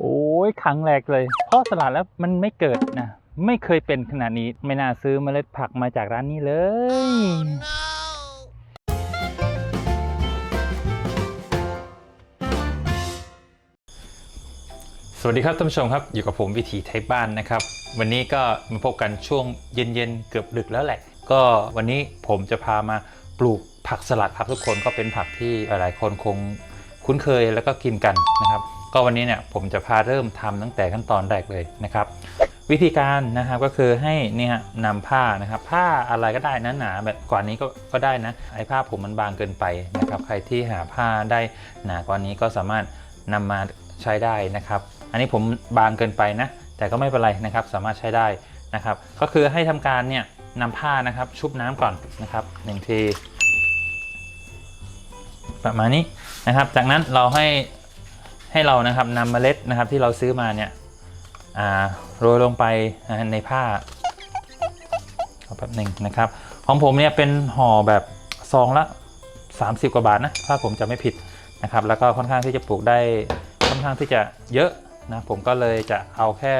โอ้ยครั้งแรกเลย เพราะสลัดแล้วมันไม่เกิดนะ ไม่เคยเป็นขนาดนี้ ไม่น่าซื้อเมล็ดผักมาจากร้านนี้เลย สวัสดีครับท่านผู้ชมครับ อยู่กับผมวิถีไทยบ้านนะครับ วันนี้ก็มาพบกันช่วงเย็นๆ เกือบดึกแล้วแหละ ก็วันนี้ผมจะพามาปลูกผักสลัดครับทุกคนก็เป็นผักที่หลายคนคง คุ้นเคยแล้วก็กินกันนะครับ ก็วันนี้เนี่ยผมจะพาเริ่มทำตั้งแต่ขั้นตอนแรกเลยนะครับ วิธีการนะครับก็คือให้เนี่ยนำผ้านะครับ ผ้าอะไรก็ได้นะหนาแบบกว่านี้ก็ก็ได้นะไอ้ผ้าผมมันบางเกินไปนะครับ ใครที่หาผ้าได้หนากว่านี้ก็สามารถนำมาใช้ได้นะครับ อันนี้ผมบางเกินไปนะแต่ก็ไม่เป็นไรนะครับ สามารถใช้ได้นะครับ ก็คือให้ทำการเนี่ยนำผ้านะครับชุบน้ำก่อนนะครับหนึ่งทีประมาณนี้ นะครับ จากนั้นเราให้ให้เรานะครับนำเมล็ดนะครับที่เราซื้อมาเนี่ยโรยลงไปในผ้าเอาแป๊บหนึ่งนะครับ ของผมเนี่ยเป็นห่อแบบซองละ 30 กว่าบาทนะถ้าผมจะไม่ผิดนะครับ แล้วก็ค่อนข้างที่จะปลูกได้ค่อนข้างที่จะเยอะนะผมก็เลยจะเอาแค่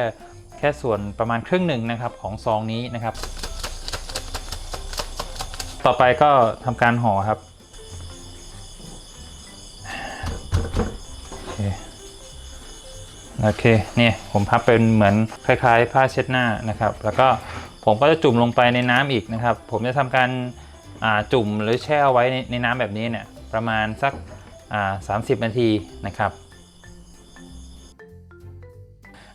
แค่ส่วนประมาณครึ่งหนึ่งนะครับของซองนี้นะครับ ต่อไปก็ทำการห่อครับ โอเคโอเคนี่ยผมพับเป็นเหมือนคล้ายๆ ผ้าเช็ดหน้านะครับ แล้วก็ผมก็จะจุ่มลงไปในน้ำอีกนะครับ ผมจะทำการจุ่มหรือแช่เอาไว้ในนน้ำแบบนี้เนี่ยประมาณสักอ่า30นาทีนะครับ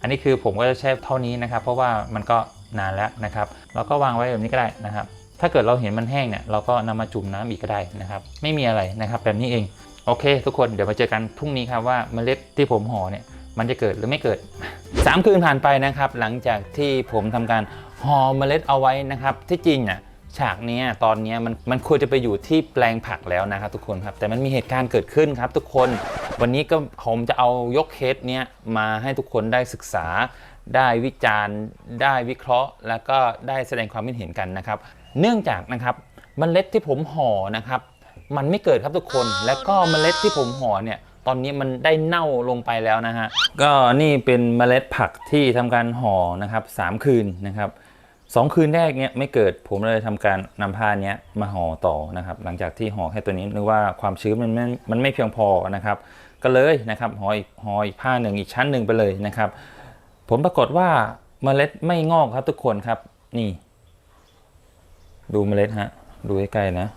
อันนี้คือผมก็จะแช่เท่านี้นะครับ เพราะว่ามันก็นานแล้วนะครับเราก็วางไว้แบบนี้ก็ได้นะครับ ถ้าเกิดเราเห็นมันแห้งเนี่ยเราก็นำมาจุ่มน้ำอีกก็ได้นะครับ ไม่มีอะไรนะครับแบบนี้เอง โอเค ทุกคนเดี๋ยวมาเจอกันพรุ่งนี้ครับว่าเมล็ดที่ผมห่อเนี่ยมันจะเกิดหรือไม่เกิด 3 คืนผ่านไปนะครับ หลังจากที่ผมทำการห่อเมล็ดเอาไว้นะครับ ที่จริงอะฉากนี้ตอนนี้มันมันควรจะไปอยู่ที่แปลงผักแล้วนะครับทุกคนครับแต่มันมีเหตุการณ์เกิดขึ้นครับ ทุกคนวันนี้ก็ผมจะเอายกเคสเนี้ยมาให้ทุกคนได้ศึกษา ได้วิจารณ์ ได้วิเคราะห์ แล้วก็ได้แสดงความคิดเห็นกันนะครับ เนื่องจากนะครับเมล็ดที่ผมห่อนะครับ มันไม่เกิดครับทุกคน แล้วก็เมล็ดที่ผมห่อเนี่ย ตอนนี้มันได้เน่าลงไปแล้วนะฮะ ก็นี่เป็นเมล็ดผักที่ทำการห่อนะครับสามคืนนะครับสองคืนแรกเนี่ยไม่เกิดผมเลยทำการนำผ้าเนี้ยมาห่อต่อนะครับ หลังจากที่ห่อแค่ตัวนี้นึกว่าความชื้นมันไม่มันไม่เพียงพอนะครับ ก็เลยนะครับห่ออีกห่ออีกผ้าหนึ่งอีกชั้นหนึ่งไปเลยนะครับ ผลปรากฏว่าเมล็ดไม่งอกครับทุกคนครับ นี่ ดูเมล็ดฮะ ดูใกล้ๆนะ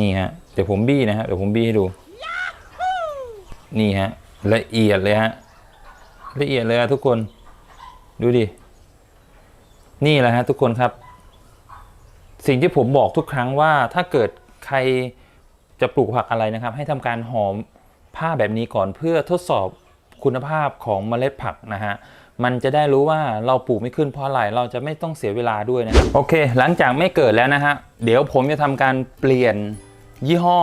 นี่ฮะ เดี๋ยวผมบี้นะฮะ เดี๋ยวผมบี้ให้ดู นี่ฮะ ละเอียดเลยฮะ ละเอียดเลยอะทุกคน ดูดิ นี่แหละฮะทุกคนครับ สิ่งที่ผมบอกทุกครั้งว่าถ้าเกิดใครจะปลูกผักอะไรนะครับ ให้ทำการหอมผ้าแบบนี้ก่อนเพื่อทดสอบคุณภาพของเมล็ดผักนะฮะ มันจะได้รู้ว่าเราปลูกไม่ขึ้นเพราะอะไรเราจะไม่ต้องเสียเวลาด้วยนะครับโอเค หลังจากไม่เกิดแล้วนะฮะเดี๋ยวผมจะทำการเปลี่ยนยี่ห้อ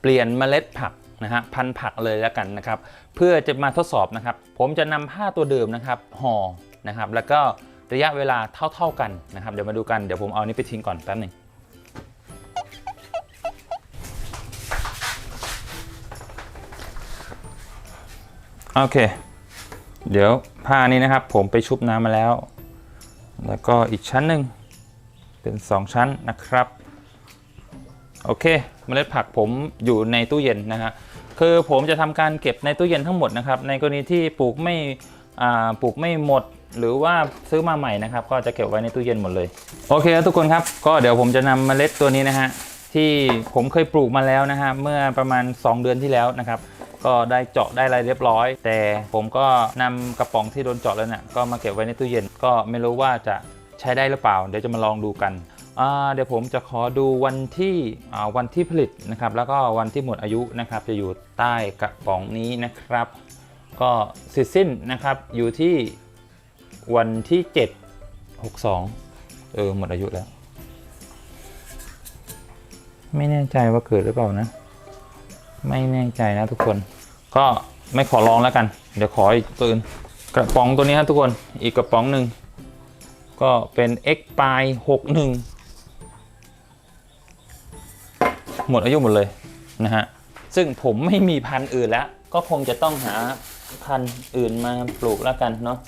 เปลี่ยนเมล็ดผักนะฮะพันผักเลยแล้วกันนะครับ เพื่อจะมาทดสอบนะครับ ผมจะนำผ้าตัวเดิมนะครับห่อนะครับ แล้วก็ระยะเวลาเท่า ๆกันนะครับ เดี๋ยวมาดูกันเดี๋ยวผมเอานนี้ไปทิ้งก่อนแป๊บหนึ่งโอเค เดี๋ยวผ้านี้นะครับผมไปชุบน้ำมาแล้ว แล้วก็อีกชั้นหนึ่งเป็น 2 ชั้นนะครับ โอเคเมล็ดผักผมอยู่ในตู้เย็นนะฮะคือผมจะทำการเก็บในตู้เย็นทั้งหมดนะครับ ในกรณีที่ปลูกไม่ปลูกไม่หมด หรือว่าซื้อมาใหม่นะครับ ก็จะเก็บไว้ในตู้เย็นหมดเลยโอเคครับทุกคนครับ ก็เดี๋ยวผมจะนำเมล็ดตัวนี้นะฮะที่ผมเคยปลูกมาแล้วนะฮะเมื่อประมาณ 2 เดือนที่แล้วนะครับ ก็ได้เจาะได้อะไรเรียบร้อย แต่ผมก็นำกระป๋องที่โดนเจาะแล้วเนี่ยก็มาเก็บไว้ในตู้เย็นก็ไม่รู้ว่าจะใช้ได้หรือเปล่า เดี๋ยวจะมาลองดูกันเดี๋ยวผมจะขอดูวันที่วันที่ผลิตนะครับ แล้วก็วันที่หมดอายุนะครับ จะอยู่ใต้กระป๋องนี้นะครับ ก็เสร็จสิ้นนะครับอยู่ที่วันที่ 7 62 เออหมดอายุแล้ว ไม่แน่ใจว่าเกิดหรือเปล่านะ ไม่แน่ใจนะทุกคน ก็ไม่ขอลองแล้วกัน เดี๋ยวขออีกตัวอื่นกระป๋องตัวนี้ครับทุกคนอีกกระป๋องหนึ่งก็เป็น X ปลาย61 หมดอายุหมดเลยนะฮะ ซึ่งผมไม่มีพันธุ์อื่นแล้ว ก็คงจะต้องหาพันธุ์อื่นมาปลูกแล้วกันเนาะ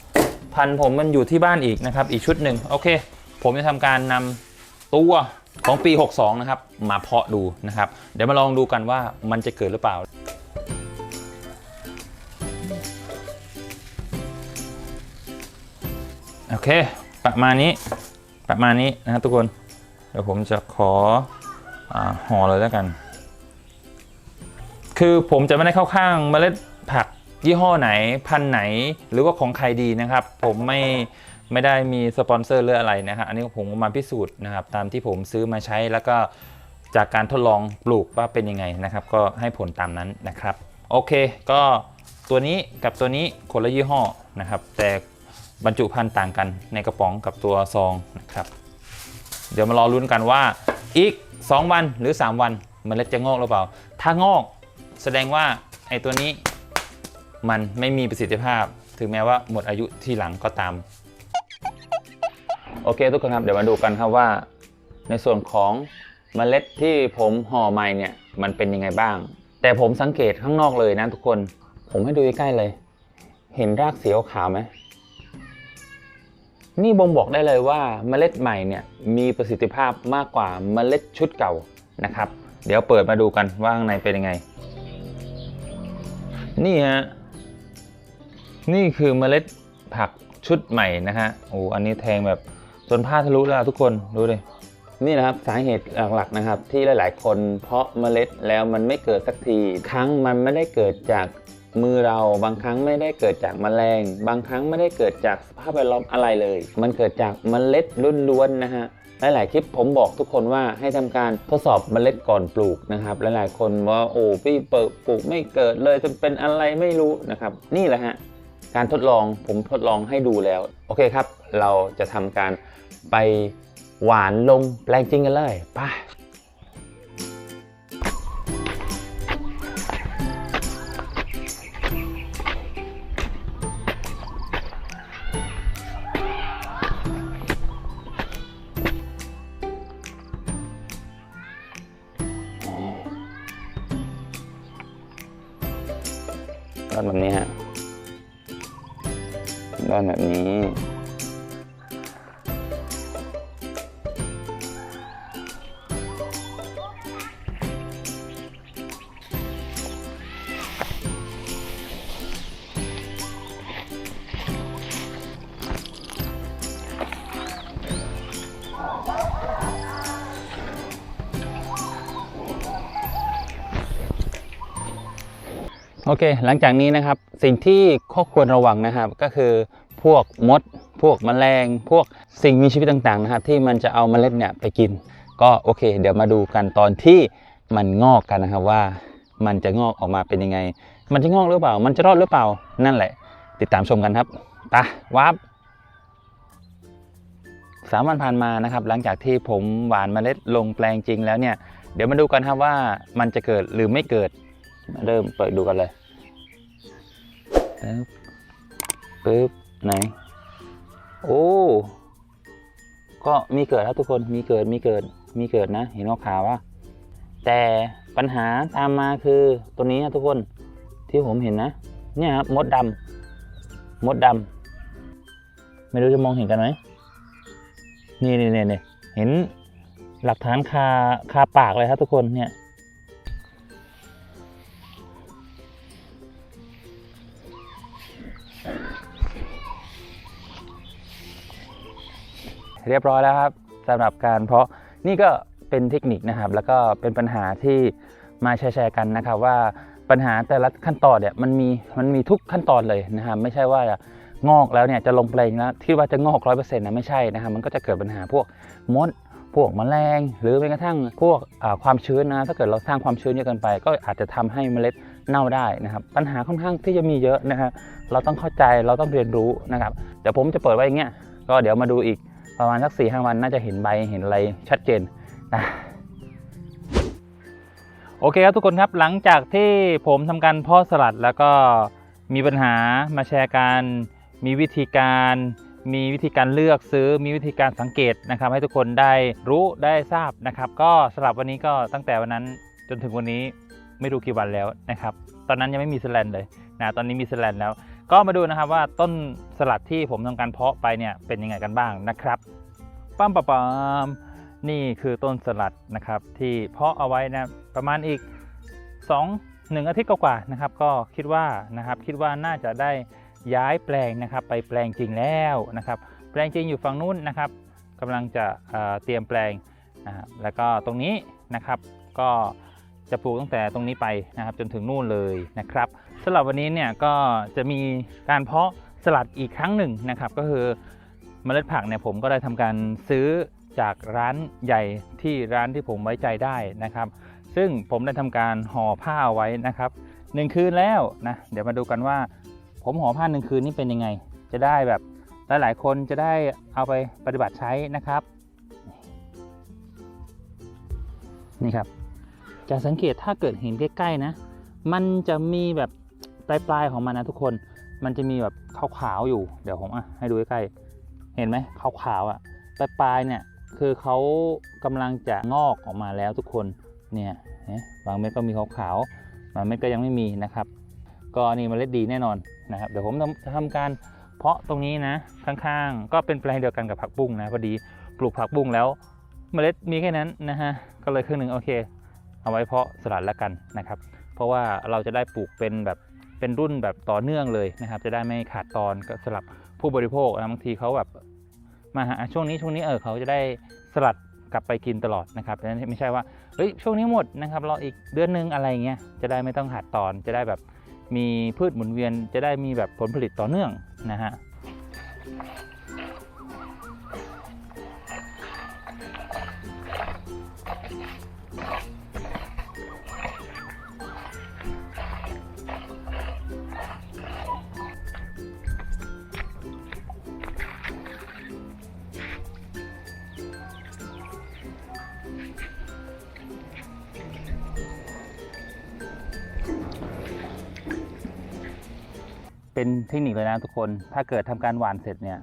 พันธุ์ผมมันอยู่ที่บ้านอีกนะครับ อีกชุดหนึ่งโอเค ผมจะทำการนำตัวของปี 62 นะครับ มาเพาะดูนะครับ เดี๋ยวมาลองดูกันว่ามันจะเกิดหรือเปล่า อเค ประมาณนี้ประมาณนี้นะครับทุกคน เดี๋ยวผมจะขออห่อเลยแล้วกัน คือผมจะไม่ได้เข้าข้างเมล็ดผักยี่ห้อไหนพันไหนหรือว่าของใครดีนะครับ ผมไม่ไม่ได้มีสปอนเซอร์หรืออะไรนะครับอันนี้ผมมาพิสูจน์นะครับ ตามที่ผมซื้อมาใช้แล้วก็จากการทดลองปลูกว่าเป็นยังไงนะครับ ก็ให้ผลตามนั้นนะครับ โอเค ก็ตัวนี้กับตัวนี้คนละยี่ห้อนะครับ แต่ บรรจุภัณฑ์ต่างกันในกระป๋องกับตัวซองนะครับ เดี๋ยวมารอลุ้นกันว่าอีก 2 วันหรือ 3 วันเมล็ดจะงอกหรือเปล่า ถ้างอกแสดงว่าไอ้ตัวนี้มันไม่มีประสิทธิภาพ ถึงแม้ว่าหมดอายุที่หลังก็ตาม โอเคทุกคนครับ เดี๋ยวมาดูกันครับว่า ในส่วนของเมล็ดที่ผมห่อใหม่เนี่ยมันเป็นยังไงบ้าง แต่ผมสังเกตข้างนอกเลยนะทุกคน ผมให้ดูใกล้ๆเลย เห็นรากสีขาวไหม นี่บ่งบอกได้เลยว่าเมล็ดใหม่เนี่ยมีประสิทธิภาพมากกว่าเมล็ดชุดเก่านะครับ เดี๋ยวเปิดมาดูกันว่าข้างในเป็นยังไง นี่ฮะนี่คือเมล็ดผักชุดใหม่นะฮะโอ้อันนี้แทงแบบจนผ้าทะลุแล้วทุกคนดูดินี่นะครับสาเหตุหลักๆนะครับ ที่หลาย ๆ คนเพาะเมล็ดแล้วมันไม่เกิดสักทีครั้งมันไม่ได้เกิดจาก มือเราบางครั้งไม่ได้เกิดจากแมลง บางครั้งไม่ได้เกิดจากสภาพแวดล้อมอะไรเลย มันเกิดจากเมล็ดล้วนๆนะฮะหลายๆคลิปผมบอกทุกคนว่าให้ทำการทดสอบเมล็ดก่อนปลูกนะครับหลายๆคนว่าโอ้พี่เปิดปลูกไม่เกิดเลยจะเป็นอะไรไม่รู้นะครับ นี่แหละฮะการทดลองผมทดลองให้ดูแล้ว โอเคครับ เราจะทำการไปหวานลงแปลงจริงกันเลยไป โอเค หลังจากนี้นะครับสิ่งที่ข้อควรระวังนะครับก็คือพวกมด พวกแมลง พวกสิ่งมีชีวิตต่างๆนะครับที่มันจะเอาเมล็ดเนี่ยไปกิน ก็โอเค เดี๋ยวมาดูกันตอนที่มันงอกกันนะครับว่า มันจะงอกออกมาเป็นยังไง มันจะงอกหรือเปล่า มันจะรอดหรือเปล่านั่นแหละ ติดตามชมกันครับไปวับสามวันผ่านมานะครับ หลังจากที่ผมหวานเมล็ดลงแปลงจริงแล้วเนี่ย เดี๋ยวมาดูกันครับว่ามันจะเกิดหรือไม่เกิดมาเริ่มเปิดดูกันเลย ปึ๊บปึ๊บไหน โอ้ ก็มีเกิดแล้วทุกคนมีเกิดมีเกิดมีเกิดนะ เห็นว่าขาวว่า แต่ปัญหาตามมาคือตัวนี้นะทุกคนที่ผมเห็นนะ เนี่ยครับมดดำมดดำไม่รู้จะมองเห็นกันไหมนี่นี่นี่นี่เห็นหลักฐานคาคาปากเลยครับทุกคนเนี่ย เรียบร้อยแล้วครับสำหรับการเพาะนี่ก็เป็นเทคนิคนะครับ แล้วก็เป็นปัญหาที่มาแชร์กันนะครับ ว่าปัญหาแต่ละขั้นตอนเนี่ยมันมีมันมีทุกขั้นตอนเลยนะครับ ไม่ใช่ว่างอกแล้วเนี่ยจะลงแปลงแล้วที่ว่าจะงอกร้อยเปอร์เซ็นต์นะไม่ใช่นะครับมันก็จะเกิดปัญหาพวกมดพวกแมลง หรือแม้กระทั่งพวกความชื้นนะถ้าเกิดเราสร้างความชื้นเยอะเกินไป ก็อาจจะทำให้เมล็ดเน่าได้นะครับ ปัญหาค่อนข้างที่จะมีเยอะนะครับเราต้องเข้าใจเราต้องเรียนรู้นะครับเดี๋ยวผมจะเปิดไว้อย่างเงี้ยก็เดี๋ยวมาดูอีก ประมาณสักสี่ห้าวันน่าจะเห็นใบเห็นอะไรชัดเจนนะโอเคครับทุกคนครับหลังจากที่ผมทำการเพาะสลัดแล้วก็มีปัญหามาแชร์กันมีวิธีการมีวิธีการเลือกซื้อมีวิธีการสังเกตนะครับ ให้ทุกคนได้รู้ได้ทราบนะครับ ก็สำหรับวันนี้ก็ตั้งแต่วันนั้นจนถึงวันนี้ไม่รู้กี่วันแล้วนะครับ ตอนนั้นยังไม่มีสแลนเลยนะตอนนี้มีสแลนแล้ว ก็มาดูนะครับว่าต้นสลัดที่ผมทำการเพาะไปเนี่ยเป็นยังไงกันบ้างนะครับปั๊มปั๊มปั๊มนี่คือต้นสลัดนะครับที่เพาะเอาไว้นะประมาณอีก 2 1อาทิตย์กว่าๆนะครับ ก็คิดว่านะครับคิดว่าน่าจะได้ย้ายแปลงนะครับ ไปแปลงจริงแล้วนะครับ แปลงจริงอยู่ฝั่งนู้นนะครับกำลังจะเเตรียมแปลงนะแล้วก็ตรงนี้นะครับก็จะปลูกตั้งแต่ตรงนี้ไปนะครับ จนถึงนู่นเลยนะครับำหรับวันนี้เนี่ยก็จะมีการเพาะสลัดอีกครั้งหนึ่งนะครับ ก็คือเมล็ดผักเนี่ยผมก็ได้ทำการซื้อจากร้านใหญ่ที่ร้านที่ผมไว้ใจได้นะครับ ซึ่งผมได้ทำการห่อผ้าเอาไว้นะครับหนึ่งคืนแล้วนะเดี๋ยวมาดูกันว่า ผมห่อผ้าหนึ่งคืนนี่เป็นยังไง จะได้แบบหลายๆคนจะได้เอาไปปฏิบัติใช้นะครับ นี่ครับ จะสังเกตถ้าเกิดเห็นใกล้ๆนะ มันจะมีแบบ ปลายๆของมันนะทุกคนมันจะมีแบบขาวๆอยู่ เดี๋ยวผมอะให้ดูใกล้ๆเห็นไหมขาวๆอะปลายๆเนี่ยคือเขากำลังจะงอกออกมาแล้วทุกคนเนี่ยบางเม็ดก็มีขาวๆบางเม็ดก็ยังไม่มีนะครับ ก็นี่เมล็ดดีแน่นอนนะครับเดี๋ยวผมจะทำการเพาะตรงนี้นะข้างๆ ก็เป็นแปลงเดียวกันกับผักบุ้งนะพอดีปลูกผักบุ้งแล้วเมล็ดมีแค่นั้นนะฮะก็เลยครึ่งหนึ่งโอเค เอาไว้เพาะสลัดแล้วกันนะครับ เพราะว่าเราจะได้ปลูกเป็นแบบ เป็นรุ่นแบบต่อเนื่องเลยนะครับ จะได้ไม่ขาดตอนสำหรับผู้บริโภคนะบางทีเขาแบบมาหาช่วงนี้ช่วงนี้เออเขาจะได้สลัดกลับไปกินตลอดนะครับไม่ใช่ว่าเฮ้ยช่วงนี้หมดนะครับรออีกเดือนนึงอะไรเงี้ยจะได้ไม่ต้องขาดตอนจะได้แบบมีพืชหมุนเวียนจะได้มีแบบผลผลิตต่อเนื่องนะฮะ เป็นเทคนิคเลยนะทุกคน ถ้าเกิดทำการหว่านเสร็จเนี่ย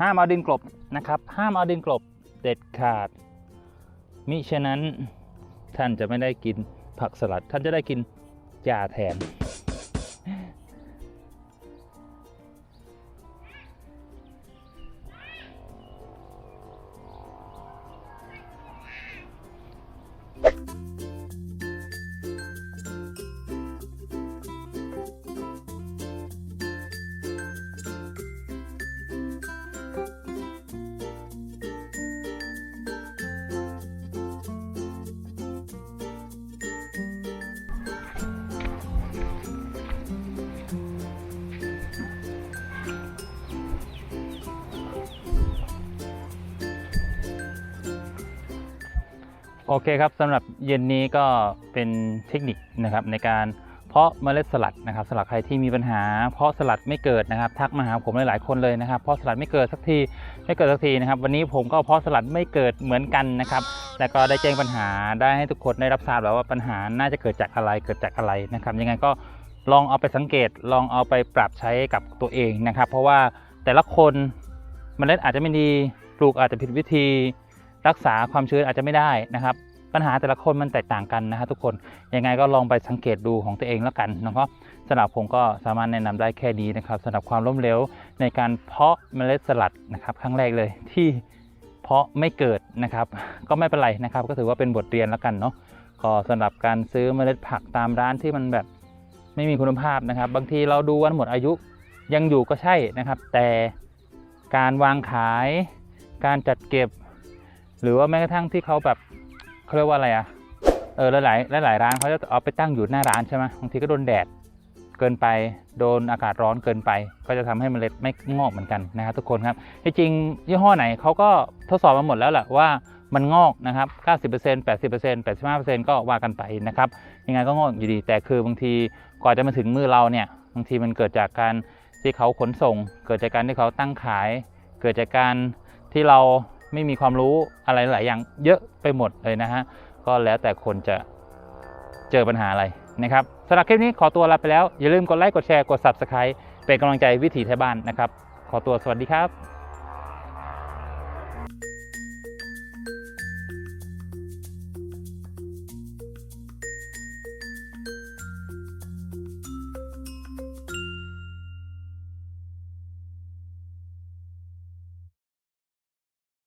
ห้ามเอาดินกลบนะครับ ห้ามเอาดินกลบเด็ดขาด มิฉะนั้นท่านจะไม่ได้กินผักสลัด ท่านจะได้กินยาแทน โอเคครับสำหรับเย็นนี้ก็เป็นเทคนิคนะครับในการเพาะเมล็ดสลัดนะครับสำหรับใครที่มีปัญหา เพาะสลัดไม่เกิดนะครับ ทักมาหาผมหลายๆคนเลยนะครับ เพาะสลัดไม่เกิดสักทีไม่เกิดสักทีนะครับ วันนี้ผมก็เพาะสลัดไม่เกิดเหมือนกันนะครับแล้วก็ได้แจ้งปัญหาได้ให้ทุกคนได้รับทราบแล้วว่าปัญหาน่าจะเกิดจากอะไรเกิดจากอะไรนะครับ ยังไงก็ลองเอาไปสังเกตลองเอาไปปรับใช้กับตัวเองนะครับ เพราะว่าแต่ละคนเมล็ดอาจจะไม่ดีปลูกอาจจะผิดวิธี รักษาความชื้นอาจจะไม่ได้นะครับ ปัญหาแต่ละคนมันแตกต่างกันนะฮะทุกคนยังไงก็ลองไปสังเกตดูของตัวเองแล้วกันนะครับสำหรับผมก็สามารถแนะนำได้แค่นี้นะครับสำหรับความล้มเหลวในการเพาะเมล็ดสลัดนะครับครั้งแรกเลยที่เพาะไม่เกิดนะครับก็ไม่เป็นไรนะครับ ก็ถือว่าเป็นบทเรียนแล้วกันเนาะก็สำหรับการซื้อเมล็ดผักตามร้านที่มันแบบไม่มีคุณภาพนะครับ บางทีเราดูวันหมดอายุยังอยู่ก็ใช่นะครับ แต่การวางขาย การจัดเก็บ หรือว่าแม้กระทั่งที่เขาแบบเขาเรียกว่าอะไรอะเออหลายหลายร้านเขาจะเอาไปตั้งอยู่หน้าร้านใช่ไหมบางทีก็โดนแดดเกินไป โดนอากาศร้อนเกินไป ก็จะทำให้เมล็ดไม่งอกเหมือนกันนะครับทุกคนครับที่จริงยี่ห้อไหนเขาก็ทดสอบมาหมดแล้วแหละว่ามันงอกนะครับ 90% 80% 85%ก็ว่ากันไปนะครับ ยังไงก็งอกอยู่ดี แต่คือบางทีกว่าจะมาถึงมือเราเนี่ย บางทีมันเกิดจากการที่เขาขนส่ง เกิดจากการที่เขาตั้งขาย เกิดจากการที่เรา ไม่มีความรู้อะไรหลายอย่างเยอะไปหมดเลยนะฮะก็แล้วแต่คนจะเจอปัญหาอะไรนะครับสำหรับคลิปนี้ขอตัวลาไปแล้ว อย่าลืมกดไลค์กดแชร์กด Subscribe เป็นกำลังใจวิถีไทยบ้านนะครับ ขอตัวสวัสดีครับ